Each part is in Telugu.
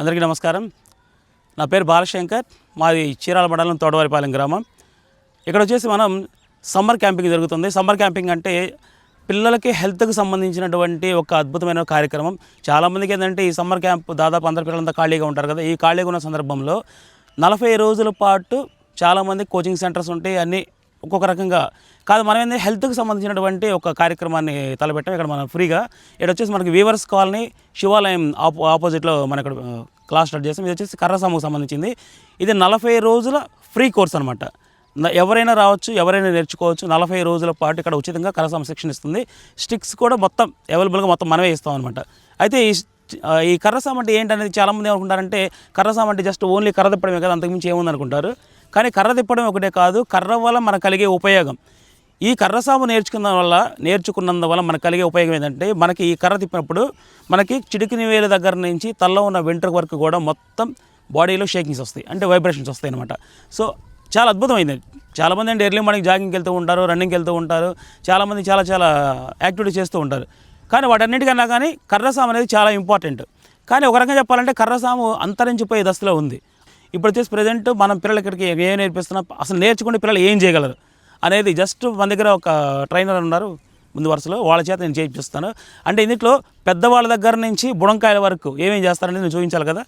అందరికీ నమస్కారం. నా పేరు బాలశంకర్. మాది చీరాల మండలం తోటవారిపాలెం గ్రామం. ఇక్కడ వచ్చేసి మనం సమ్మర్ క్యాంపింగ్ జరుగుతుంది. సమ్మర్ క్యాంపింగ్ అంటే పిల్లలకి హెల్త్కి సంబంధించినటువంటి ఒక అద్భుతమైన కార్యక్రమం. చాలామందికి ఏంటంటే ఈ సమ్మర్ క్యాంప్ దాదాపు అందరి పిల్లలంతా ఖాళీగా ఉంటారు కదా. ఈ ఖాళీగా ఉన్న సందర్భంలో నలభై రోజుల పాటు చాలామంది కోచింగ్ సెంటర్స్ ఉంటాయి. అన్నీ ఒక్కొక్క రకంగా. కాదు మనం ఏంటంటే హెల్త్కి సంబంధించినటువంటి ఒక కార్యక్రమాన్ని తలపెట్టాం. ఇక్కడ మనం ఫ్రీగా. ఇక్కడ వచ్చేసి మనకి వీవర్స్ కాలనీ శివాలయం ఆపో ఆపోజిట్లో మన ఇక్కడ క్లాస్ స్టార్ట్ చేస్తాం ఇది వచ్చేసి కర్రసాముకు సంబంధించింది. ఇది నలభై రోజుల ఫ్రీ కోర్స్ అనమాట ఎవరైనా రావచ్చు ఎవరైనా నేర్చుకోవచ్చు నలభై రోజుల పాటు ఇక్కడ ఉచితంగా కరసామ శిక్షణ ఇస్తుంది. స్టిక్స్ కూడా మొత్తం అవైలబుల్గా మొత్తం మనమే ఇస్తాం అనమాట అయితే ఈ ఈ కర్రసామ అంటే ఏంటనేది చాలామంది ఏమనుకుంటారంటే కర్రసామ అంటే జస్ట్ ఓన్లీ కర్ర తిప్పడమే కదా అంతకుమించి ఏముంది అనుకుంటారు కానీ కర్ర తిప్పడం ఒకటే కాదు కర్ర వల్ల మనకు కలిగే ఉపయోగం. ఈ కర్ర సాము నేర్చుకున్న వల్ల నేర్చుకున్నందువల్ల మనకు కలిగే ఉపయోగం ఏంటంటే మనకి ఈ కర్ర తిప్పినప్పుడు మనకి చిడికిని వేల దగ్గర నుంచి తల్లో ఉన్న వెంట్రుక వరకు కూడా మొత్తం బాడీలో షేకింగ్స్ వస్తాయి అంటే వైబ్రేషన్స్ వస్తాయి అనమాట సో చాలా అద్భుతమైంది. చాలామంది అంటే ఎర్లీ మార్నింగ్ జాగింగ్కి వెళ్తూ ఉంటారు రన్నింగ్కి వెళ్తూ ఉంటారు చాలామంది చాలా చాలా యాక్టివిటీ చేస్తూ ఉంటారు. కానీ వాటన్నిటికన్నా కానీ కర్రసాము అనేది చాలా ఇంపార్టెంట్. కానీ ఒక రకంగా చెప్పాలంటే కర్రసాము అంతరించిపోయే దశలో ఉంది. ఇప్పుడు వచ్చేసి ప్రజెంట్ మనం పిల్లలు ఇక్కడికి ఏం నేర్పిస్తున్నాం? అసలు నేర్చుకుంటే పిల్లలు ఏం చేయగలరు? అనేది జస్ట్ మన దగ్గర ఒక ట్రైనర్ ఉన్నారు. ముందు వరుసలో వాళ్ళ చేత నేను చేయిస్తాను అంటే ఇందులో పెద్దవాళ్ళ దగ్గర నుంచి బుడంకాయల వరకు ఏమేం చేస్తారనేది నేను చూపించాలి కదా?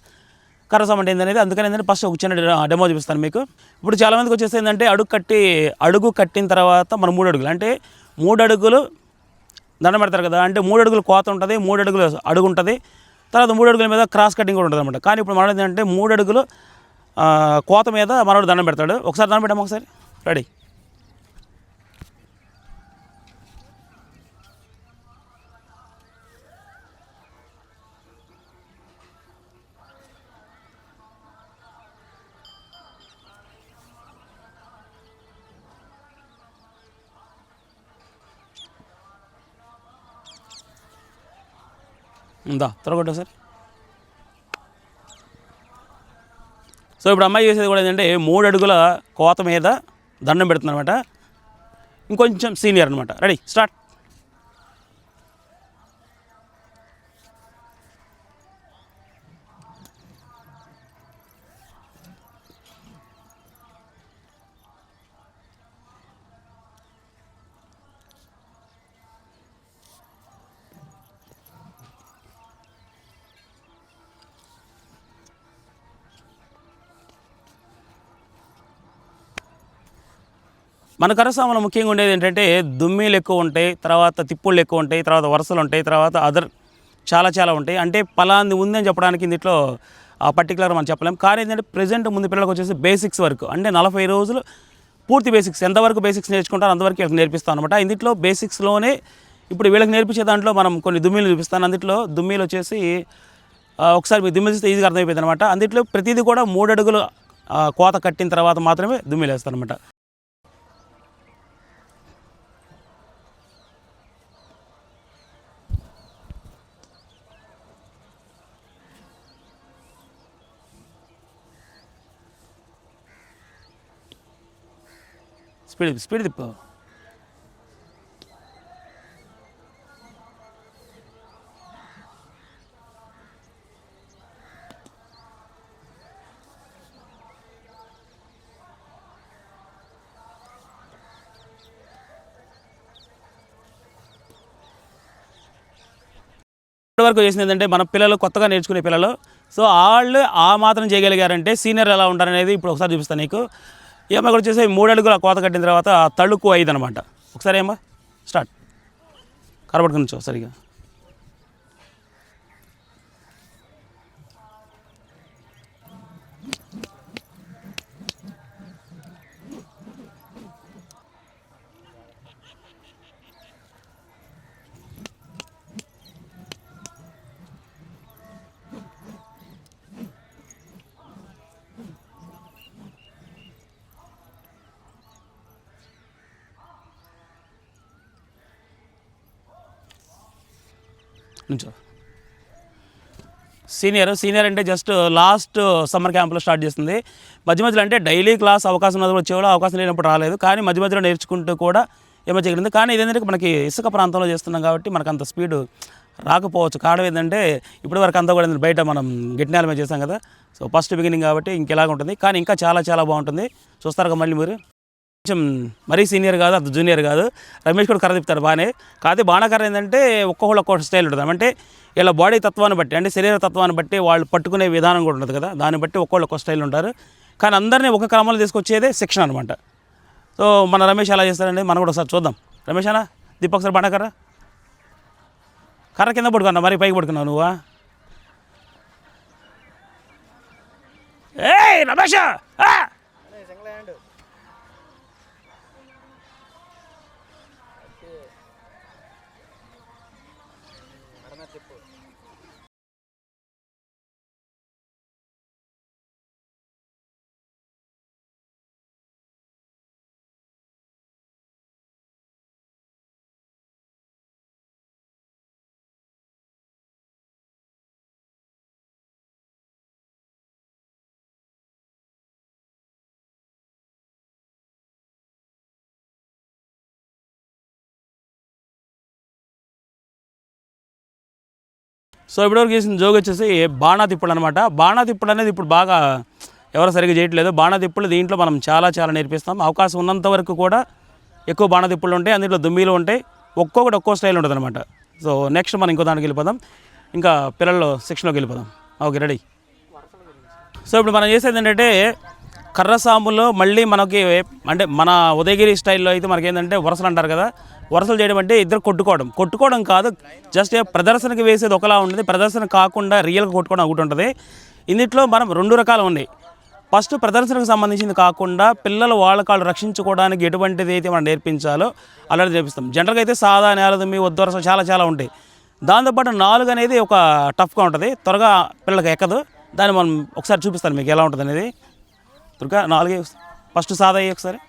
కర్రసాం అంటే ఏంటనేది అందుకని ఏంటంటే ఫస్ట్ ఒక చిన్న డెమో చూపిస్తాను మీకు. ఇప్పుడు చాలామందికి వచ్చేసి ఏంటంటే అడుగు కట్టి అడుగు కట్టిన తర్వాత మనం మూడు అడుగులు. అంటే మూడు అడుగులు దండం పెడతారు కదా? అంటే మూడు అడుగులు కోత ఉంటుంది మూడు అడుగులు అడుగు ఉంటుంది. తర్వాత మూడు అడుగుల మీద క్రాస్ కటింగ్ కూడా ఉంటుంది అనమాట కానీ ఇప్పుడు మనం ఏంటంటే మూడు అడుగులు కోత మీద మనోడు దండం పెడతాడు. ఒకసారి దండం పెట్టాము ఒకసారి. రెడీ. ఉందా? త్వరగొట్టా సార్ ఇప్పుడు అమ్మాయి చేసేది కూడా ఏంటంటే మూడు అడుగుల కోత మీద దండం పెడుతుంది అనమాట ఇంకొంచెం సీనియర్ అనమాట రెడీ స్టార్ట్. మన కరసామలో ముఖ్యంగా ఉండేది ఏంటంటే దుమ్మీలు ఎక్కువ ఉంటాయి తర్వాత తిప్పుళ్ళు ఎక్కువ ఉంటాయి తర్వాత వరుసలు ఉంటాయి తర్వాత అదర్ చాలా చాలా ఉంటాయి. అంటే పలాంది ఉందని చెప్పడానికి దీంట్లో పర్టికులర్ మనం చెప్పలేం. కానీ ఏంటంటే ప్రజెంట్ ముందు పిల్లలకు వచ్చేసి బేసిక్స్ వరకు అంటే నలభై రోజులు పూర్తి బేసిక్స్ ఎంతవరకు బేసిక్స్ నేర్చుకుంటారో అంతవరకు వీళ్ళకి నేర్పిస్తాం అనమాట ఇందులో బేసిక్స్లోనే ఇప్పుడు వీళ్ళకి నేర్పించే దాంట్లో మనం కొన్ని దుమ్మీలు చూపిస్తాను. అందులో దుమ్మీలు వచ్చేసి ఒకసారి మీ దుమ్మిలు చూస్తే ఈజీగా అర్థమైపోయింది అనమాట అందులో ప్రతిదీ కూడా మూడు అడుగులు కోత కట్టిన తర్వాత మాత్రమే దుమ్మిలు వేస్తాను స్పీడ్ స్పీడ్ తిప్పు. వరకు చేసింది ఏంటంటే మన పిల్లలు కొత్తగా నేర్చుకునే పిల్లలు. సో వాళ్ళు ఆ మాత్రం చేయగలిగారంటే సీనియర్ ఎలా ఉంటారనేది ఇప్పుడు ఒకసారి చూపిస్తాను నీకు. ఈ అమ్మాయి కూడా వచ్చేసి మూడు అడుగుల కోత కట్టిన తర్వాత తళుకు ఐదు అనమాట ఒకసారి ఏమ్మా? స్టార్ట్. కరబడుకుని నుంచో సరిగా నుంచో. సీనియర్ సీనియర్ అంటే జస్ట్ లాస్ట్ సమ్మర్ క్యాంప్లో స్టార్ట్ చేస్తుంది. మధ్య మధ్యలో అంటే డైలీ క్లాస్ అవకాశం ఉన్నప్పుడు వచ్చేవాళ్ళు అవకాశం లేనప్పుడు రాలేదు. కానీ మధ్య మధ్యలో నేర్చుకుంటూ కూడా ఏమో చేయగలిగింది కానీ ఇదేంటంటే మనకి ఇసుక ప్రాంతంలో చేస్తున్నాం కాబట్టి మనకు అంత స్పీడ్ రాకపోవచ్చు. కారణం ఏంటంటే ఇప్పటి వరకు అంతా కూడా బయట మనం గిట్నాల మీద చేసాం కదా. సో ఫస్ట్ బిగినింగ్ కాబట్టి ఇంకెలాగ ఉంటుంది కానీ ఇంకా చాలా చాలా బాగుంటుంది. చూస్తారు మళ్ళీ మీరు. కొంచెం మరీ సీనియర్ కాదు అంత జూనియర్ కాదు. రమేష్ కూడా కర్ర తిప్పుతాడు బాగానే. కాకపోతే బాణకర్ర ఏంటంటే ఒక్కొక్కళ్ళు ఒక్కొక్క స్టైల్ ఉంటుంది. అంటే ఇలా బాడీ తత్వాన్ని బట్టి అంటే శరీర తత్వాన్ని బట్టి వాళ్ళు పట్టుకునే విధానం కూడా ఉంటుంది కదా. దాన్ని బట్టి ఒక్కొక్కళ్ళు ఒక్కొక్క స్టైల్ ఉంటారు. కానీ అందరినీ ఒక క్రమంలో తీసుకొచ్చేదే శిక్షణ అనమాట సో మన రమేష్ ఎలా చేస్తారండి మనం కూడా ఒకసారి చూద్దాం. రమేష్ అన్న దీపక్ సార్ బాణకర్ర కర్ర? కింద పడుకున్నా మరి పైకి పడుకున్నావు నువ్వా? ఏ రమేష్! సో ఇప్పటివరకు చేసిన జోగి వచ్చేసి బాణా తిప్పుడు అనమాట బాణా తిప్పుడు అనేది ఇప్పుడు బాగా ఎవరు సరిగ్గా చేయట్లేదు. బాణా తిప్పులు దీంట్లో మనం చాలా చాలా నేర్పిస్తాం. అవకాశం ఉన్నంత వరకు కూడా ఎక్కువ బాణా తిప్పులు ఉంటాయి. అందులో దుమ్మిలు ఉంటాయి. ఒక్కొక్కటి ఒక్కో స్టైల్ ఉంటుంది అనమాట సో నెక్స్ట్ మనం ఇంకో దానికి వెళ్ళిపోదాం. ఇంకా పిల్లలు శిక్షణలోకి వెళ్ళిపోదాం. Okay ready. సో ఇప్పుడు మనం చేసేది ఏంటంటే కర్ర సాములో మళ్ళీ మనకి అంటే మన ఉదయగిరి స్టైల్లో అయితే మనకి ఏంటంటే వరసలు అంటారు కదా. వరుసలు చేయడం అంటే ఇద్దరు కొట్టుకోవడం. కొట్టుకోవడం కాదు జస్ట్ ప్రదర్శనకి వేసేది ఒకలా ఉంటుంది ప్రదర్శన కాకుండా రియల్గా కొట్టుకోవడం ఒకటి ఉంటుంది. ఇందులో మనం రెండు రకాలు ఉన్నాయి. ఫస్ట్ ప్రదర్శనకు సంబంధించింది కాకుండా పిల్లలు వాళ్ళ కాళ్ళు రక్షించుకోవడానికి ఎటువంటిది అయితే మనం నేర్పించాలో అలాంటి నేర్పిస్తాం. జనరల్గా అయితే సాదా నేలదుమ్మి ఉద్దరస చాలా చాలా ఉంటాయి. దాంతోపాటు నాలుగు అనేది ఒక టఫ్గా ఉంటుంది. త్వరగా పిల్లలకి ఎక్కదు. దాన్ని మనం ఒకసారి చూపిస్తాను మీకు ఎలా ఉంటుంది అనేది దుర్గా నాలుగే ఫస్ట్ సాదా అయ్యి ఒకసారి?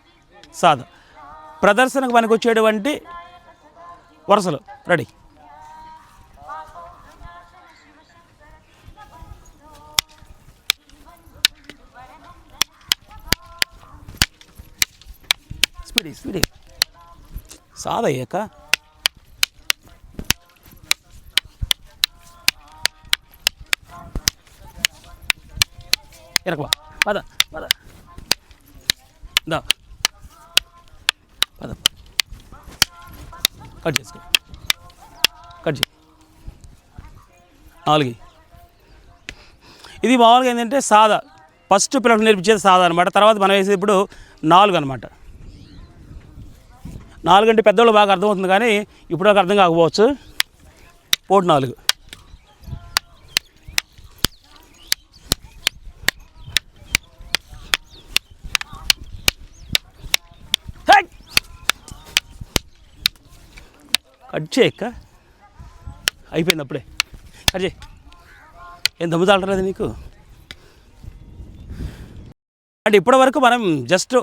సాదా. ప్రదర్శనకు పనికొచ్చేటువంటి వరుసలు. రెడీ. Speedy speedy. సాదా అయ్యాక ఎరకవా పద పద. దా. కట్ చేసుకో. కట్ చేయి. నాలుగు. ఇది మామూలుగా ఏంటంటే సాదా. ఫస్ట్ పిల్లలకు నేర్పించేది సాదా అనమాట తర్వాత మనం వేసేది ఇప్పుడు నాలుగు అనమాట నాలుగు అంటే పెద్దవాళ్ళు బాగా అర్థమవుతుంది కానీ ఇప్పుడు అర్థం కాకపోవచ్చు. పోటు నాలుగు. కట్ చేయక్క అయిపోయింది అప్పుడే కట్ చేయి. ఏం దమ్ము తాళరాదు నీకు? అంటే ఇప్పటివరకు మనం జస్ట్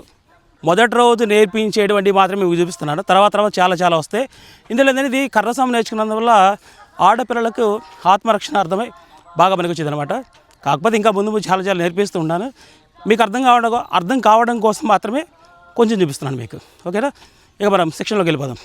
మొదటి రోజు నేర్పించేటువంటి మాత్రమే మీకు చూపిస్తున్నాను. తర్వాత తర్వాత చాలా చాలా వస్తాయి. ఇందులో ఏంటంటే ఇది కర్రసాము నేర్చుకున్నందువల్ల ఆడపిల్లలకు ఆత్మరక్షణ అర్థమై బాగా పనికొచ్చింది వచ్చింది అనమాట కాకపోతే ఇంకా ముందు ముందు చాలా చాలా నేర్పిస్తూ ఉన్నాను. మీకు అర్థం కావడం అర్థం కావడం కోసం మాత్రమే కొంచెం చూపిస్తున్నాను మీకు. ఓకేనా? ఇక మనం సెక్షన్లోకి వెళ్ళిపోదాం.